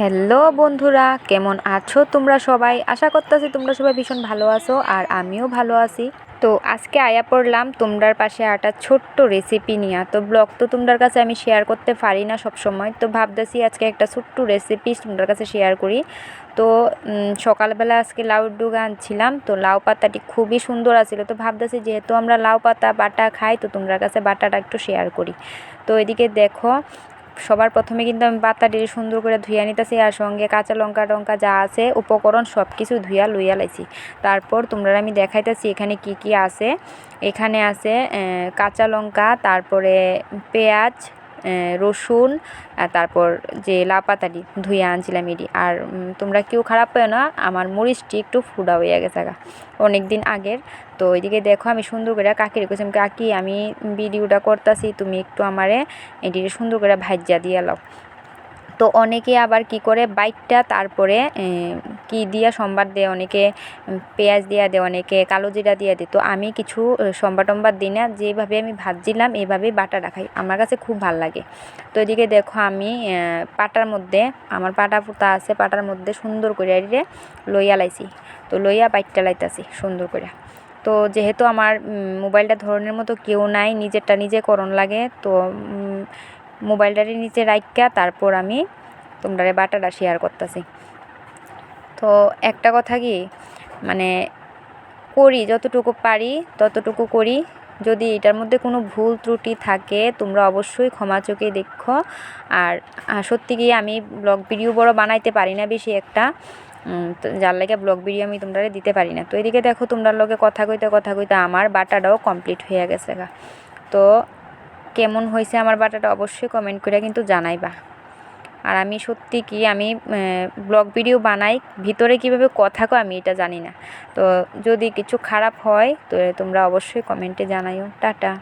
Hello বন্ধুরা, কেমন আছো তোমরা সবাই? আশা করতেছি তোমরা সবাই ভীষণ ভালো আছো আর আমিও ভালো আছি। তো আজকে আয়া পড়লাম তোমরার পাশে একটা ছোট্ট রেসিপি নিয়ে। তো ব্লগ তো তোমরার কাছে আমি শেয়ার করতে পারি না সব সময় তো ভাবতেছি আজকে একটা ছোট্ট রেসিপি তোমরার কাছে শেয়ার করি। তো সকালবেলা আজকে লাউ ডুগা আনছিলাম। তো লাউ পাতাটি খুবই সুন্দর আছিল। তো ভাবতেছি যেহেতু আমরা লাউ পাতা, বাটা খাই, তো তোমরার কাছে বাটাটা একটু শেয়ার করি। তো এদিকে দেখো সবার প্রথমে কিন্তু আমি পাতাটি সুন্দর করে ধুইয়া নিতেছি আর সঙ্গে কাঁচা লঙ্কা টঙ্কা যা আছে, উপকরণ সব কিছু ধুইয়া লইয়া লাইছি। তারপর তোমরা আমি দেখাইতেছি এখানে কি কি আছে। এখানে আছে কাঁচা লঙ্কা, তারপরে পেঁয়াজ রসুন তারপর যে লাপাতাটি ধুয়ে আনছিলাম এটি। আর তোমরা কেউ খারাপ পেও না, আমার মরিচটি একটু ফুডা হয়ে গেছে অনেক দিন আগের। তো এদিকে দেখো আমি সুন্দর করে কাকি রেখেছিলাম কাকি, আমি ভিডিওটা করতেছি, তুমি একটু আমারে এটি সুন্দর করে ভাজ্যা দিয়ে লাও। তো অনেকে আবার কি করে? বাইটটা তারপরে কি দিয়া সম্বাদ দেয়? অনেকে পেঁয়াজ দিয়া দেয়, অনেকে কালো জিরা দিয়া দেয়। তো আমি কিছু সম্বাদ টম্বাদ দিই না। যেভাবে আমি ভাজছিলাম, এভাবেই বাটা রাখাই আমার কাছে খুব ভালো লাগে। তো এদিকে দেখো আমি পাটার মধ্যে, আমার পাটা পুতা আছে, পাটার মধ্যে সুন্দর করে এটিরে লইয়া লাইছি। তো লইয়া বাইটটা লাইতাছি সুন্দর করে। তো যেহেতু আমার মোবাইলটা ধরনের মতো কেউ নাই, নিজেরটা নিজে করণ লাগে, তো মোবাইলটারে নিচে রাইখা, তারপর আমি তোমরা বাটাটা শেয়ার করতেছি। তো একটা কথা কি মানে করি যতটুকু পারি, ততটুকু করি। যদি এটার মধ্যে কোনো ভুল ত্রুটি থাকে, তোমরা অবশ্যই ক্ষমা চোখে দেখো। আর সত্যি কি আমি ব্লগ ভিডিও বড় বানাইতে পারি না বেশি একটা। যার লাগে ব্লগ ভিডিও আমি তোমরা দিতে পারি না। তো এদিকে দেখো তোমরা লগে কথা কইতে কথা কইতে আমার বাটাটাও কমপ্লিট হয়ে গেছে গা। তো কেমন হয়েছে আমার বাটাটা অবশ্যই কমেন্ট করে কিন্তু জানাইবা। আর আমি সত্যি কি আমি ব্লগ ভিডিও বানাই, ভিতরে কীভাবে কথা কো আমি এটা জানি না। তো যদি কিছু খারাপ হয়, তো তোমরা অবশ্যই কমেন্টে জানাইও। টাটা।